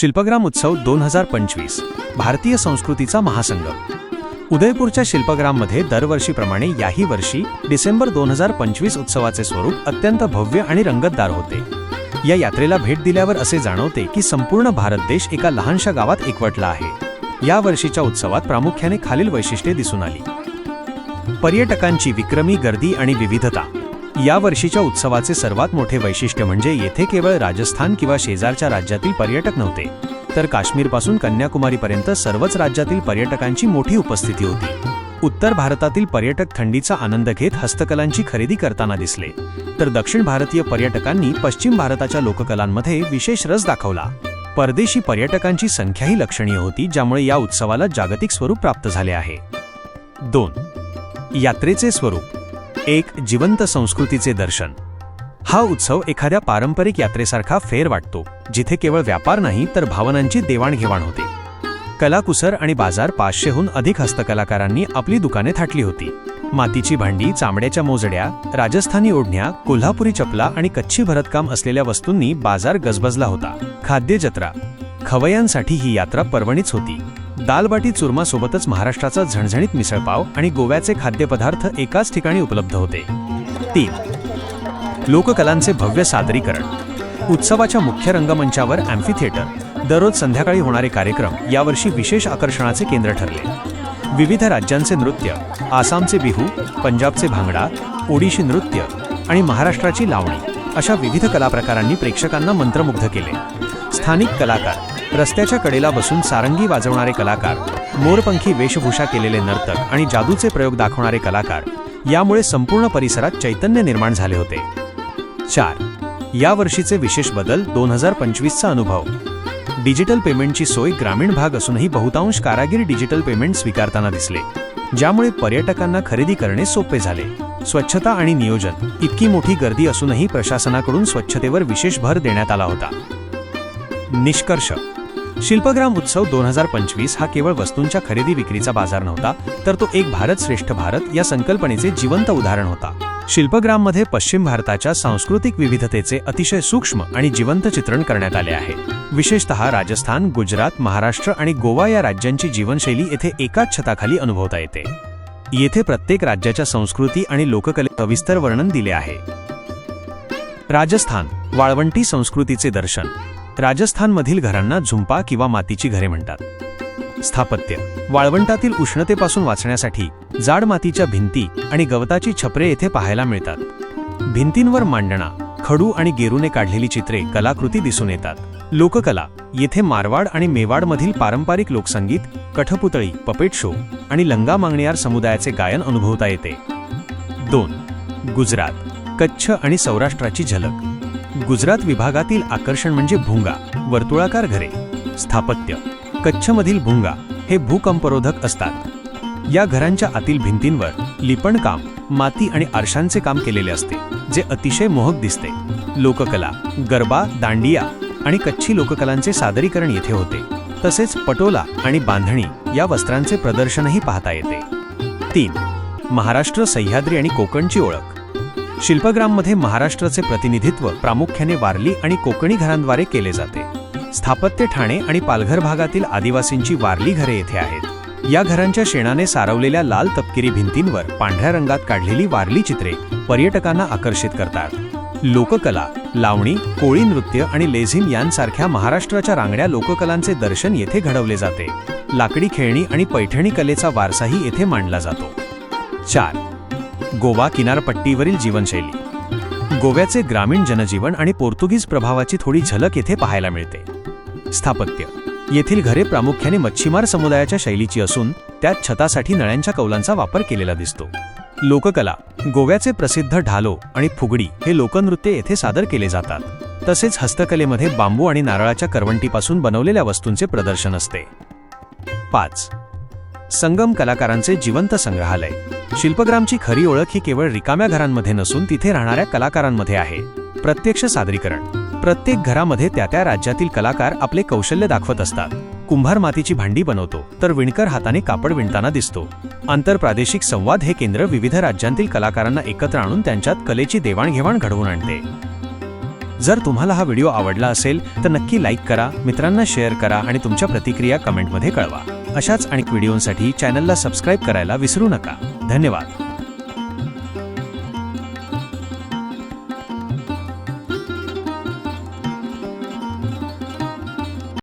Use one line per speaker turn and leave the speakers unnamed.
शिल्पग्राम उत्सव दोन हजार पंचवीस भारतीय संस्कृतीचा महासंगम उदयपूरच्या शिल्पग्राममध्ये दरवर्षीप्रमाणे याही वर्षी डिसेंबर दोन हजार पंचवीस उत्सवाचे स्वरूप अत्यंत भव्य आणि रंगतदार होते. या यात्रेला भेट दिल्यावर असे जाणवते की संपूर्ण भारत देश एका लहानशा गावात एकवटला आहे. या वर्षीच्या उत्सवात प्रामुख्याने खालील वैशिष्ट्ये दिसून आली. पर्यटकांची विक्रमी गर्दी आणि विविधता. या वर्षीच्या उत्सवाचे सर्वात मोठे वैशिष्ट्य म्हणजे येथे केवळ राजस्थान किंवा शेजारच्या राज्यातील पर्यटक नव्हते तर काश्मीरपासून कन्याकुमारीपर्यंत सर्वच राज्यातील पर्यटकांची मोठी उपस्थिती होती. उत्तर भारतातील पर्यटक थंडीचा आनंद घेत हस्तकलांची खरेदी करताना दिसले तर दक्षिण भारतीय पर्यटकांनी पश्चिम भारताच्या लोककलांमध्ये विशेष रस दाखवला. परदेशी पर्यटकांची संख्याही लक्षणीय होती ज्यामुळे या उत्सवाला जागतिक स्वरूप प्राप्त झाले आहे. दोन यात्रेचे स्वरूप. एक जिवंत संस्कृतीचे दर्शन. हा उत्सव एखाद्या पारंपरिक यात्रेसारखा फेर वाटतो जिथे केवळ व्यापार नाही तर भावनांची देवाणघेवाण होते. कलाकुसर आणि बाजार पाचशेहून अधिक हस्तकलाकारांनी आपली दुकाने थाटली होती. मातीची भांडी चामड्याच्या मोजड्या राजस्थानी ओढण्या कोल्हापुरी चपला आणि कच्ची भरतकाम असलेल्या वस्तूंनी बाजार गजबजला होता. खाद्य जत्रा खवयांसाठी ही यात्रा पर्वणीच होती. दालबाटी चुरमासोबतच महाराष्ट्राचा झणझणीत मिसळपाव आणि गोव्याचे खाद्यपदार्थ एकाच ठिकाणी उपलब्ध होते. तीन. लोककलांचे भव्य सादरीकरण. उत्सवाच्या मुख्य रंगमंचावर अँफी थिएटर दररोज संध्याकाळी होणारे कार्यक्रम यावर्षी विशेष आकर्षणाचे केंद्र ठरले. विविध राज्यांचे नृत्य आसामचे बिहू पंजाबचे भांगडा ओडिशी नृत्य आणि महाराष्ट्राची लावणी अशा विविध कलाप्रकारांनी प्रेक्षकांना मंत्रमुग्ध केले. स्थानिक कलाकार. रस्त्याच्या कडेला बसून सारंगी वाजवणारे कलाकार मोरपंखी वेशभूषा केलेले नर्तक आणि जादूचे प्रयोग दाखवणारे कलाकार यामुळे संपूर्ण परिसरात चैतन्य निर्माण झाले होते. चार. या वर्षीचे विशेष बदल दोन हजार पंचवीसचा अनुभव. डिजिटल पेमेंटची सोय ग्रामीण भाग असूनही बहुतांश कारागीर डिजिटल पेमेंट स्वीकारताना दिसले ज्यामुळे पर्यटकांना खरेदी करणे सोपे झाले. स्वच्छता आणि नियोजन इतकी मोठी गर्दी असूनही प्रशासनाकडून स्वच्छतेवर विशेष भर देण्यात आला होता. निष्कर्ष. शिल्पग्राम उत्सव दोन हजार पंचवीस हा केवळ वस्तूंच्या खरेदी विक्रीचा बाजार नव्हता तर तो एक भारत श्रेष्ठ भारत या संकल्पनेचे जिवंत उदाहरण होता. शिल्पग्राममध्ये पश्चिम भारताच्या सांस्कृतिक विविधतेचे अतिशय सूक्ष्म आणि जिवंत चित्रण करण्यात आले आहे. विशेषतः राजस्थान गुजरात महाराष्ट्र आणि गोवा या राज्यांची जीवनशैली येथे एकाच छताखाली अनुभवता येते. येथे प्रत्येक राज्याच्या संस्कृती आणि लोककले सविस्तर वर्णन दिले आहे. राजस्थान वाळवंटी संस्कृतीचे दर्शन. राजस्थानमधील घरांना झुंपा किंवा मातीची घरे म्हणतात. स्थापत्य. वाळवंटातील उष्णतेपासून वाचण्यासाठी जाड मातीच्या भिंती आणि गवताची छपरे येथे पाहायला मिळतात. भिंतींवर मांडणा खडू आणि गेरूने काढलेली चित्रे कलाकृती दिसून येतात. लोककला येथे मारवाड आणि मेवाडमधील पारंपरिक लोकसंगीत कठपुतळी पपेट शो आणि लंगा मागणियार समुदायाचे गायन अनुभवता येते. दोन. गुजरात. कच्छ आणि सौराष्ट्राची झलक. गुजरात विभागातील आकर्षण म्हणजे भुंगा वर्तुळाकार घरे स्थापत्य कच्छमधील भुंगा हे भूकंपरोधक असतात. या घरांच्या आतील भिंतींवर लिपणकाम माती आणि आरशांचे काम केलेले असते जे अतिशय मोहक दिसते. लोककला गरबा दांडिया आणि कच्छी लोककलांचे सादरीकरण येथे होते. तसेच पटोला आणि बांधणी या वस्त्रांचे प्रदर्शनही पाहता येते. तीन महाराष्ट्र सह्याद्री आणि कोकणची ओळख. शिल्पग्राममध्ये महाराष्ट्राचे प्रतिनिधित्व प्रामुख्याने वारली आणि कोकणी घरांद्वारे केले जाते. स्थापत्य ठाणे आणि पालघर भागातील आदिवासींची वारली घरे येथे आहेत. या घरांच्या शेणाने सारवलेल्या लाल तपकिरी भिंतींवर पांढऱ्या रंगात काढलेली वारली चित्रे पर्यटकांना आकर्षित करतात. लोककला लावणी कोळी नृत्य आणि लेझिम यांसारख्या महाराष्ट्राच्या रांगड्या लोककलांचे दर्शन येथे घडवले जाते. लाकडी खेळणी आणि पैठणी कलेचा वारसाही येथे मांडला जातो. चार गोवा किनारपट्टीवरील जीवनशैली. गोव्याचे ग्रामीण जनजीवन आणि पोर्तुगीज प्रभावाची थोडी झलक येथे पाहायला मिळते. स्थापत्य. येथील घरे प्रामुख्याने मच्छीमार समुदायाच्या शैलीची असून त्यात छतासाठी नळ्यांच्या कौलांचा वापर केलेला दिसतो. लोककला. गोव्याचे प्रसिद्ध ढालो आणि फुगडी हे लोकनृत्य येथे सादर केले जातात. तसेच हस्तकलेमध्ये बांबू आणि नारळाच्या करवंटीपासून बनवलेल्या वस्तूंचे प्रदर्शन असते. पाच. संगम कलाकारांचे जिवंत संग्रहालय. शिल्पग्रामची खरी ओळख ही केवळ रिकाम्या घरांमध्ये नसून तिथे राहणाऱ्या कलाकारांमध्ये आहे. प्रत्यक्ष सादरीकरण. प्रत्येक घरामध्ये त्या त्या राज्यातील कलाकार आपले कौशल्य दाखवत असतात. कुंभार मातीची भांडी बनवतो तर विणकर हाताने कापड विणताना दिसतो. आंतरप्रादेशिक संवाद हे केंद्र विविध राज्यांतील कलाकारांना एकत्र आणून त्यांच्यात कलेची देवाणघेवाण घडवून आणते. जर तुम्हाला हा व्हिडिओ आवडला असेल तर नक्की लाईक करा मित्रांना शेअर करा आणि तुमच्या प्रतिक्रिया कमेंटमध्ये कळवा. अशाच अनेक व्हिडिओंसाठी चॅनलला सबस्क्राईब करायला विसरू नका. धन्यवाद.